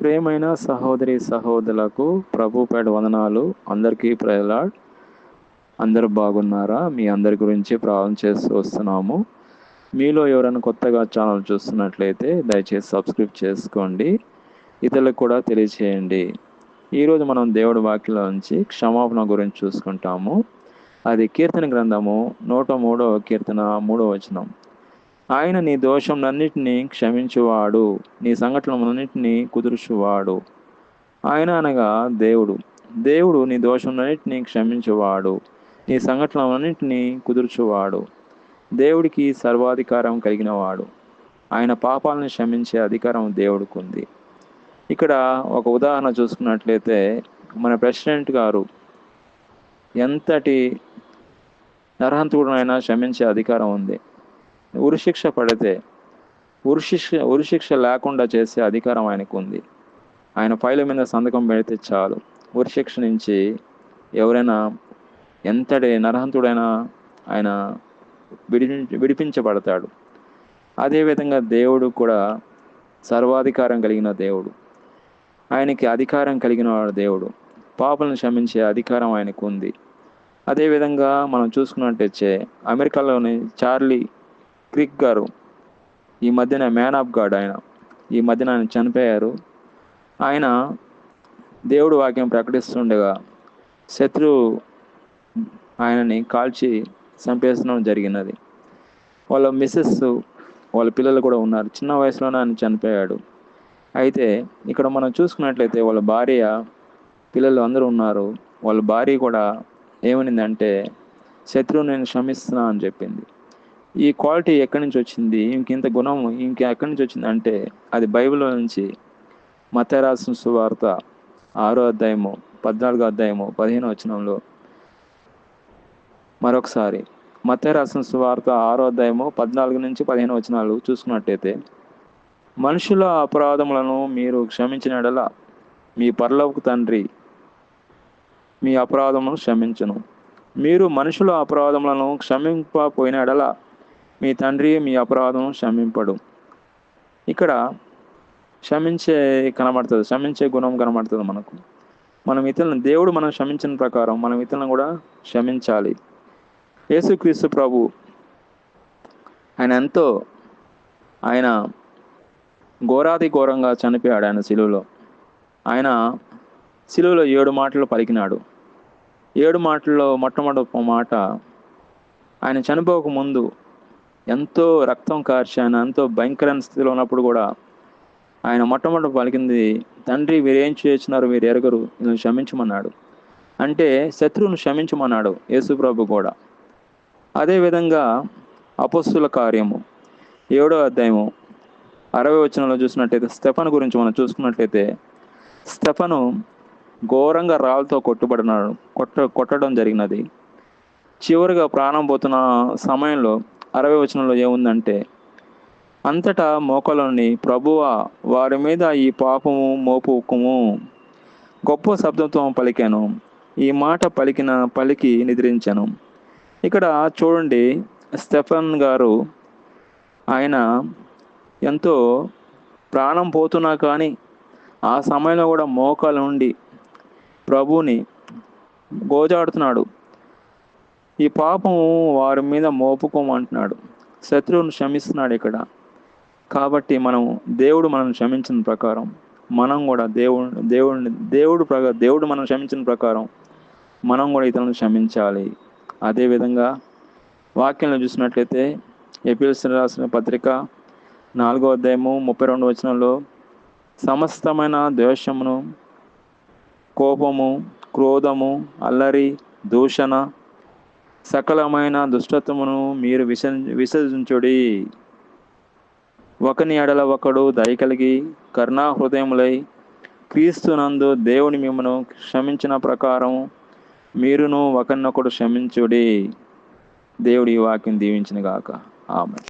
ప్రేమైన సహోదరి సహోదరులకు ప్రభుపేట వందనాలు. అందరికీ ప్రజలాడ్ అందరూ బాగున్నారా? మీ అందరి గురించి ప్రార్థన చేస్తూ వస్తున్నాము. మీలో ఎవరైనా కొత్తగా ఛానల్ చూస్తున్నట్లయితే దయచేసి సబ్స్క్రైబ్ చేసుకోండి. ఇతరులకు కూడా తెలియచేయండి. ఈరోజు మనం దేవుడి వాక్యలో నుంచి క్షమాపణ గురించి చూసుకుంటాము. అది కీర్తన గ్రంథము నూట మూడవ కీర్తన మూడవ వచనం. ఆయన నీ దోషంలన్నిటినీ క్షమించువాడు. నీ సంఘటనలన్నింటినీ కుదుర్చువాడు. ఆయన అనగా దేవుడు. దేవుడు నీ దోషంలన్నింటినీ క్షమించువాడు. నీ సంఘటనలన్నింటినీ కుదుర్చువాడు. దేవుడికి సర్వాధికారం కలిగినవాడు. ఆయన పాపాలను క్షమించే అధికారం దేవుడికి ఉంది ఇక్కడ ఒక ఉదాహరణ చూసుకున్నట్లయితే మన ప్రెసిడెంట్ గారు ఎంతటి నరహంతుడునైనా క్షమించే అధికారం ఉంది. ఉరిశిక్ష పడితే ఉరిశిక్ష ఉరిశిక్ష లేకుండా చేసే అధికారం ఆయనకు ఉంది ఆయన ఫైల్ మీద సంతకం పెడితే చాలు. ఉరిశిక్ష నుంచి ఎవరైనా ఎంతటి నరహంతుడైనా ఆయన విడి విడిపించబడతాడు. అదేవిధంగా దేవుడు కూడా సర్వాధికారం కలిగిన దేవుడు. ఆయనకి అధికారం కలిగిన దేవుడు. పాపలను క్షమించే అధికారం ఆయనకు ఉంది అదేవిధంగా మనం చూసుకున్నట్టయితే అమెరికాలోని చార్లీ క్రిక్ గారు. ఈ మధ్యన మ్యాన్ ఆఫ్ గాడ్ ఆయన. ఈ మధ్యన ఆయన చనిపోయారు. ఆయన దేవుడు వాక్యం ప్రకటిస్తుండగా శత్రువు ఆయనని కాల్చి చంపేసడం జరిగినది. వాళ్ళ మిస్సెస్ వాళ్ళ పిల్లలు కూడా ఉన్నారు. చిన్న వయసులోనే ఆయన చనిపోయాడు. అయితే ఇక్కడ మనం చూసుకున్నట్లయితే వాళ్ళ భార్య పిల్లలు అందరూ ఉన్నారు. వాళ్ళ భార్య కూడా ఏమనిందంటే శత్రువు నేను క్షమిస్తున్నా అని చెప్పింది. ఈ క్వాలిటీ ఎక్కడి నుంచి వచ్చింది? ఇంకింత గుణం ఇంక ఎక్కడి నుంచి వచ్చింది? అంటే అది బైబిల్లో నుంచి మతరాసిన సువార్త ఆరో అధ్యాయము పద్నాలుగో అధ్యాయము పదిహేను వచనంలో మరొకసారి మతరాసిన సువార్త ఆరో అధ్యాయము పద్నాలుగు నుంచి పదిహేను వచనాలు చూసుకున్నట్టయితే మనుషుల అపరాధములను మీరు క్షమించిన మీ పరలోక తండ్రి మీ అపరాధములను క్షమించను. మీరు మనుషుల అపరాధములను క్షమింపపోయిన ఎడల మీ తండ్రి మీ అపరాధం క్షమింపడు ఇక్కడ క్షమించే కనబడుతుంది క్షమించే గుణం కనబడుతుంది మనకు. మనం ఇతరులను దేవుడు మనం క్షమించిన ప్రకారం మనం ఇతరులను కూడా క్షమించాలి యేసుక్రీస్తు ప్రభు ఆయన ఎంతో ఆయన ఘోరాది ఘోరంగా చనిపోయాడు ఆయన శిలువలో. ఆయన శిలువలో ఏడు మాటలు పలికినాడు. ఏడు మాటల్లో మొట్టమొదటి మాట ఆయన చనిపోక ముందు ఎంతో రక్తం కార్చి ఆయన ఎంతో భయంకరమైన స్థితిలో ఉన్నప్పుడు కూడా ఆయన మొట్టమొదటి పలికింది తండ్రి మీరేం చేస్తున్నారు? మీరు ఎరగరు. నేను క్షమించమన్నాడు. అంటే శత్రువును క్షమించమన్నాడు యేసుప్రభు కూడా. అదేవిధంగా అపస్సుల కార్యము ఏడో అధ్యాయము అరవై వచనంలో చూసినట్టయితే స్టెఫన్ గురించి మనం చూసుకున్నట్లయితే స్టెఫను ఘోరంగా రాళ్ళతో కొట్టుబడినాడు కొట్ట కొట్టడం జరిగినది. చివరిగా ప్రాణం పోతున్న సమయంలో అరవై వచనంలో ఏముందంటే అంతటా మోకలోని ప్రభువ వారి మీద ఈ పాపము మోపుకుము. గొప్ప శబ్దంతో పలికాను. ఈ మాట పలికిన పలికి నిద్రించాను. ఇక్కడ చూడండి స్టెఫన్ గారు ఆయన ఎంతో ప్రాణం పోతున్నా కానీ ఆ సమయంలో కూడా మోకాలు ఉండి ప్రభువుని గోజాడుతున్నాడు. ఈ పాపం వారి మీద మోపుకోమంటున్నాడు. శత్రువును క్షమిస్తున్నాడు ఇక్కడ. కాబట్టి మనం దేవుడు మనం క్షమించిన ప్రకారం మనం కూడా దేవుడు దేవుడిని దేవుడు ప్రకారం దేవుడు మనం క్షమించిన ప్రకారం మనం కూడా ఇతరులను క్షమించాలి. అదేవిధంగా వాక్యంలో చూసినట్లయితే ఎపిల్స్ రాసిన పత్రిక నాలుగో అధ్యాయము ముప్పై రెండు వచనంలో సమస్తమైన ద్వేషమును కోపము క్రోధము అల్లరి దూషణ సకలమైన దుష్టత్వమును మీరు విస విసర్జించుడి. ఒకని ఎడల ఒకడు దయ కలిగి కరుణా హృదయములై క్రీస్తునందు దేవుని మిమ్మను క్షమించిన ప్రకారం మీరును ఒకరినొకడు క్షమించుడి. దేవుడి వాక్యం దీవించిన గాక. ఆమె